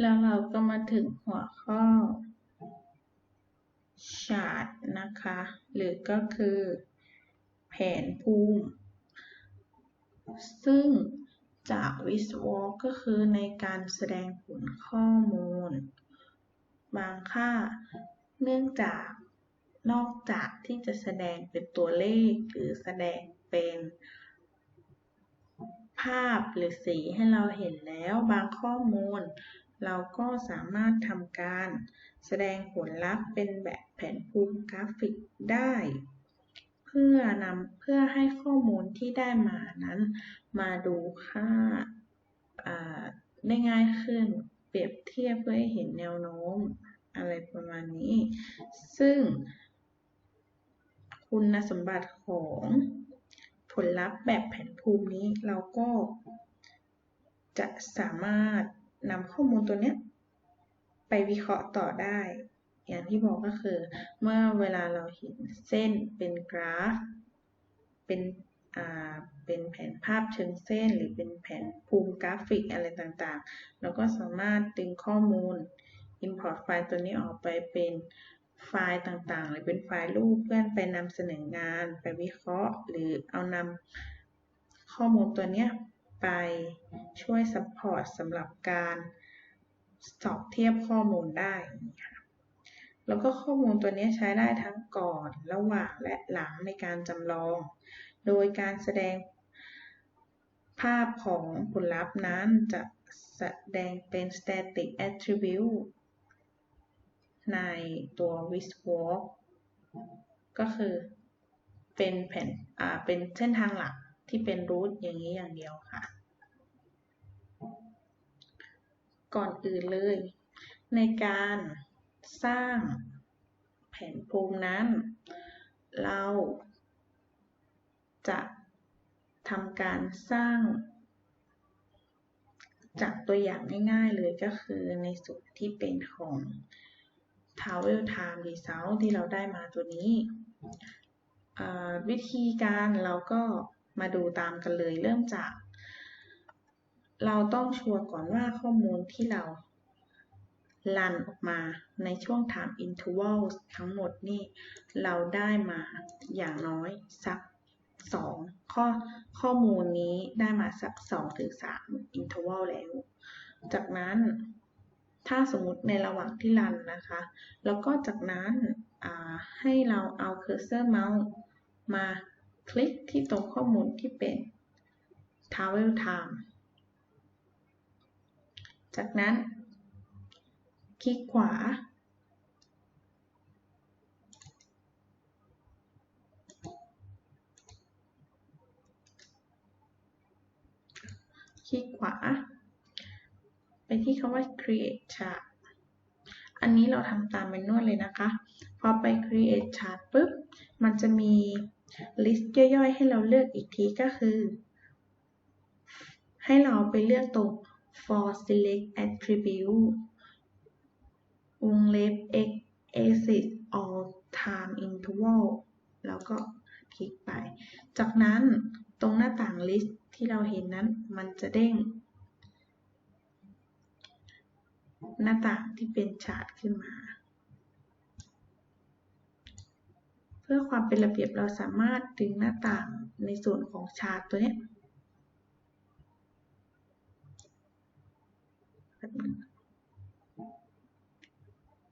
แล้วเราก็มาถึงหัวข้อ chart นะคะ หรือก็คือ แผนภูมิ ซึ่งจาก w i s w a l k ก็คือในการแสดงผลข้อมูล บางค่า เนื่องจากนอกจากที่จะแสดงเป็นตัวเลข หรือแสดงเป็นภาพหรือสีให้เราเห็นแล้วบางข้อมูล เราก็สามารถทำการ แสดงผลลัพธ์เป็นแบบแผนภูมิกราฟิกได้ เพื่อนำเพื่อให้ข้อมูลที่ได้มานั้น มาดูค่าได้ง่ายขึ้น เปรียบเทียบเพื่อให้เห็นแนวโน้ม อะไรประมาณนี้ ซึ่ง คุณสมบัติของผลลัพธ์แบบแผนภูมินี้เราก็จะสามารถ นำข้อมูลตัวนี้ไปวิเคราะห์ต่อได้ อย่างที่บอกก็คือ เมื่อเวลาเราเห็นเส้นเป็นกราฟ เป็นอ่าเป็นแผนภาพเชิงเส้น หรือเป็นแผนภูมิกราฟิกอะไรต่างๆ เราก็สามารถดึงข้อมูล import ไฟล์ตัวนี้ออกไปเป็นไฟล์ต่างๆ หรือเป็นไฟล์รูปเพื่อนไปนำเสนองาน ไปวิเคราะห์ หรือเอานำข้อมูลตัวนี้ ไป ช่วยซัพพอร์ตสำหรับการสอบเทียบข้อมูลได้แล้วก็ข้อมูลตัวนี้ใช้ได้ทั้งก่อน ระหว่างและหลังในการจำลอง โดยการแสดงภาพของผลลัพธ์นั้นจะแสดงเป็น static attribute ในตัว w i s w a l k ก็คือเป็นแผ่นอ่าเป็นเส้นทางหลัก ที่เป็นรูทอย่างนี้อย่างเดียวค่ะ ก่อนอื่นเลย ในการสร้างแผนภูมินั้น เราจะทำการสร้าง จากตัวอย่างง่ายๆเลยก็คือในส่วนที่เป็นของ Travel Time Result ที่เราได้มาตัวนี้ วิธีการเราก็ มาดูตามกันเลยเริ่มจาก เราต้องชัวร์ก่อนว่าข้อมูลที่เราลันออกมาในช่วง time interval ทั้งหมดนี่เราได้มาอย่างน้อยสัก 2 ข้อข้อมูลนี้ได้มาสัก2ถึง3 interval แล้ว จากนั้นถ้าสมมติในระหว่างที่รันนะคะ แล้วก็จากนั้นให้เราเอาเคอร์เซอร์เมาส์มา คลิกที่ตรงข้อมูลที่เป็น travel time จากนั้น คลิกขวา คลิกขวา ไปที่คำว่า create chart อันนี้เราทำตามเมนูเลยนะคะ พอไป create chart ปุ๊บ มันจะมี list ย่อยๆ ให้เราเลือกอีกทีก็คือ ให้เราไปเลือกตรง for select attribute วงเล็บ x axis all time interval แล้วก็คลิกไป จากนั้นตรงหน้าต่าง list ที่เราเห็นนั้นมันจะเด้ง หน้าต่างที่เป็นชาร์ตขึ้นมา เพื่อความเป็นระเบียบเราสามารถดึงหน้าต่างในส่วนของชาร์ตตัวนี้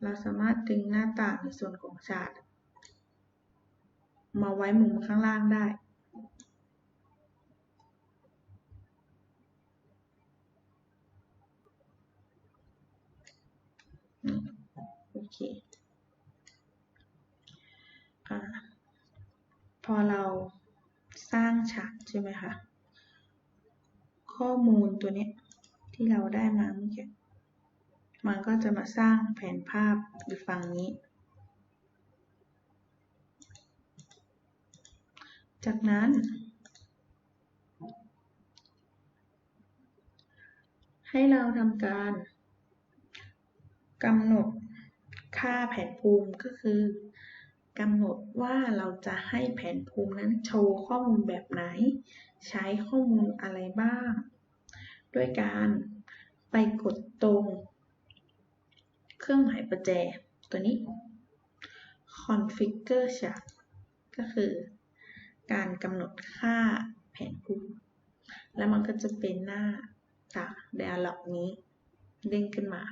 เราสามารถดึงหน้าต่างในส่วนของชาร์ตมาไว้มุมข้างล่างได้โอเคอพ อเราสร้างฉากใช่ไหมคะ ข้อมูลตัวนี้ที่เราได้มาเมื่อกี้มันก็จะมาสร้างแผนภาพอยู่ฝั่งนี้ จากนั้น ให้เราทำการกำหนดค่าแผนภูมิก็คือ กำหนดว่าเราจะให้แผนภูมินั้นโชว์ข้อมูลแบบไหน ใช้ข้อมูลอะไรบ้าง ด้วยการไปกดตรง เครื่องหมายประแจตัวนี้ configure chart ก็คือ การกำหนดค่าแผนภูมิ แล้วมันก็จะเป็นหน้าตา dialog นี้เด้งขึ้นมา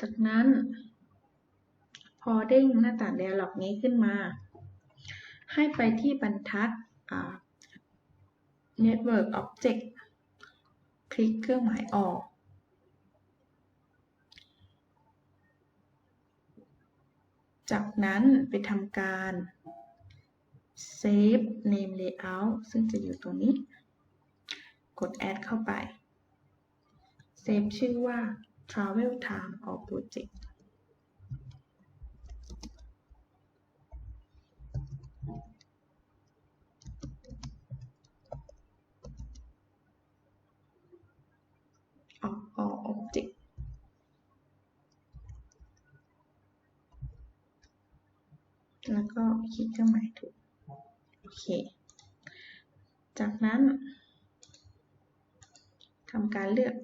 จากนั้น พอเด้งหน้าต่าง dialog นี้ขึ้นมา ให้ไปที่บรรทัด Network Object คลิกเครื่องหมายออก จากนั้นไปทำการ Save Name Layout ซึ่งจะอยู่ตรงนี้ กด Add เข้าไป Save ชื่อว่า Travel Time or Project ออกออก Object แล้วก็คลิกเครื่องหมายถูก โอเค จากนั้นทำการเลือก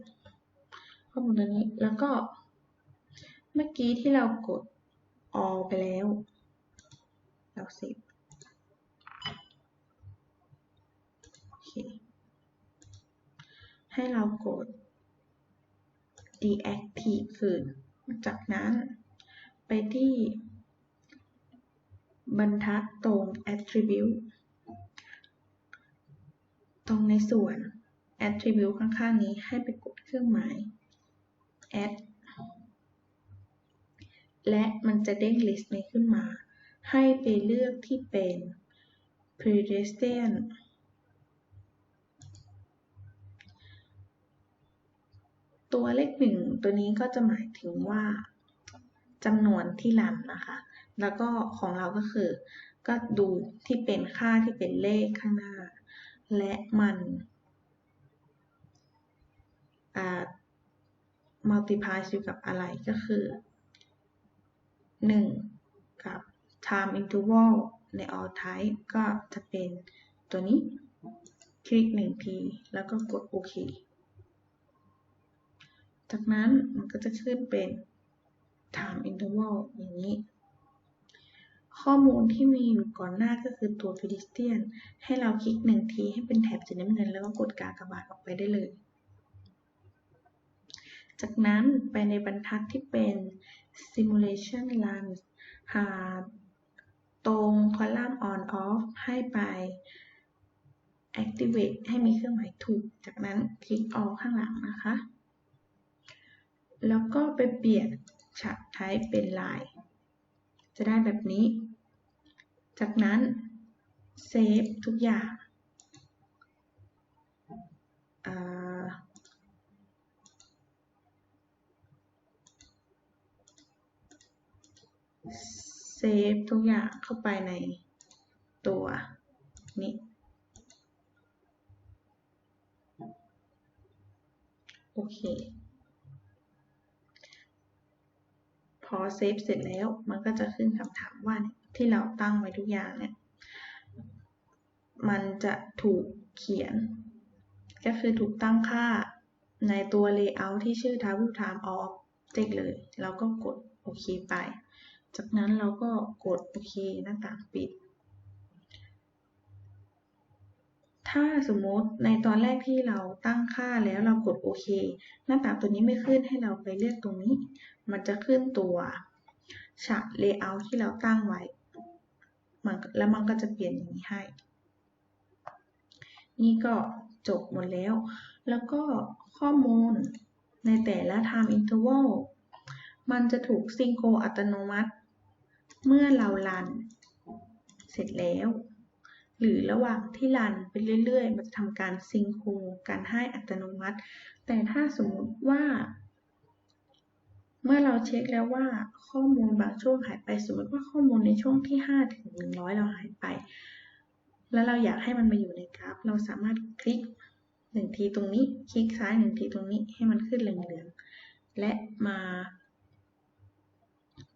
ข้อมูลตัวนี้ แล้วก็เมื่อกี้ที่เรากด all ไปแล้ว เราเซฟโอเคให้เรากด deactive คืนจากนั้นไปที่บรรทัดตรง attribute ตรงในส่วน attribute ข้างๆนี้ให้ไปกดเครื่องหมาย add และมันจะเด้ง list นี้ขึ้นมา ให้ไปเลือกที่เป็น pedestrian ตัวเลขหนึ่งตัวนี้ก็จะหมายถึงว่าจำนวนที่รันนะคะ แล้วก็ของเราก็คือ ก็ดูที่เป็นค่าที่เป็นเลขข้างหน้า และมัน multiply อยู่กับอะไรก็คือ 1 กับ time interval ใน all type ก็จะเป็นตัวนี้ คลิก 1 ที แล้วก็กดโอเค จากนั้นมันก็จะขึ้นเป็น time interval อย่างนี้ ข้อมูลที่มีอยู่ก่อนหน้าก็คือตัว pedestrian ให้เราคลิกหนึ่งทีให้เป็นแถบสีน้ำเงินแล้วก็กดกากบาทออกไปได้เลย จากนั้นไปในบรรทัดที่เป็น simulation run หาตรงคอลัมน์ on off ให้ไป activate ให้มีเครื่องหมายถูก จากนั้นคลิก all ข้างหลังนะคะ แล้วก็ไปเปลี่ยน chart type เป็นลาย จะได้แบบนี้ จากนั้นเซฟทุกอย่างเซ ฟทุกอย่างเข้าไปในตัวนี้ โอเค พอเซฟเสร็จแล้วมันก็จะขึ้นคำถามว่าที่เราตั้งไว้ทุกอย่างเนี่ย มันจะถูกเขียน ก็คือถูกตั้งค่าในตัว layout ที่ชื่อ table time of object เลย แล้วก็กดโอเคไป จากนั้นเราก็กดโอเคหน้าต่างปิด ถ้าสมมติในตอนแรกที่เราตั้งค่าแล้วเรากดโอเค หน้าต่างตัวนี้ไม่ขึ้นให้เราไปเลือกตรงนี้ มันจะขึ้นตัวฉาก layout ที่เราตั้งไว้มันแล้วมันก็จะเปลี่ยนอย่างนี้ให้ นี่ก็จบหมดแล้ว แล้วก็ข้อมูลในแต่ละ time interval มันจะถูกซิงโครอัตโนมัติ เมื่อเรารัน เสร็จแล้ว หรือระหว่างที่รันไปเรื่อยๆ มันจะทำการซิงโครการให้อัตโนมัติ แต่ถ้าสมมติว่า เมื่อเราเช็คแล้วว่าข้อมูลบางช่วงหายไป สมมติว่าข้อมูลในช่วงที่ 5 ถึง 100 เราหายไป แล้วเราอยากให้มันมาอยู่ในกราฟ เราสามารถคลิกหนึ่งทีตรงนี้ คลิกซ้ายหนึ่งทีตรงนี้ให้มันขึ้นเหลืองๆและมา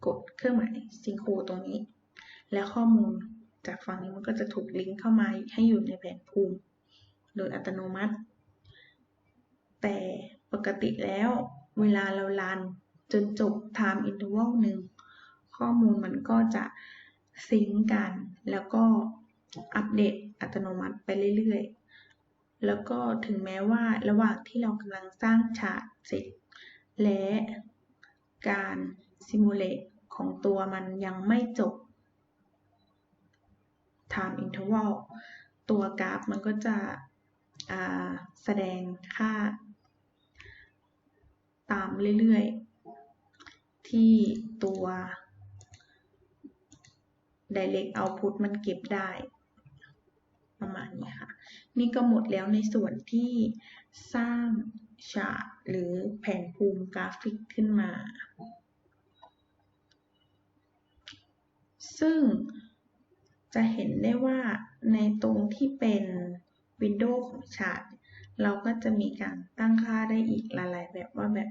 กดเครื่องหมายซิงโครตรงนี้ แล้วข้อมูลจากฝั่งนี้มันก็จะถูกลิงก์เข้ามาให้อยู่ในแผนภูมิ โดยอัตโนมัติ แต่ปกติแล้วเวลาเรารันจนจบ time interval หนึ่งข้อมูลมันก็จะซิงกัน แล้วก็อัปเดตอัตโนมัติไปเรื่อยๆ แล้วก็ถึงแม้ว่าระหว่างที่เรากำลังสร้างฉากเสร็จและการ ซิมูเลตของตัวมันยังไม่จบ time interval ตัวกราฟมันก็จะแสดงค่า ตามเรื่อยๆ ที่ตัว direct output มันเก็บได้ ประมาณนี้ค่ะ นี่ก็หมดแล้วในส่วนที่สร้างฉากหรือแผนภูมิกราฟิกขึ้นมา ซึ่งจะเห็นได้ว่าในตรงที่เป็นวินโดว์ของชาร์ตเราก็จะมีการตั้งค่าได้อีกหลายๆ แบบว่าแบบ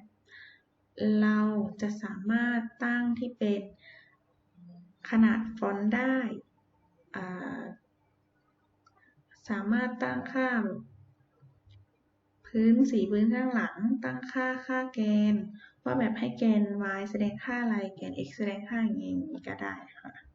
เราจะสามารถตั้งที่เป็นขนาดฟอนต์ได้ สามารถตั้งค่า พื้นสีพื้นข้างหลัง ตั้งค่าค่าแกน ว่าแบบให้แกน y แสดงค่าอะไร แกน x แสดงค่าอย่างนี้ก็ได้ค่ะ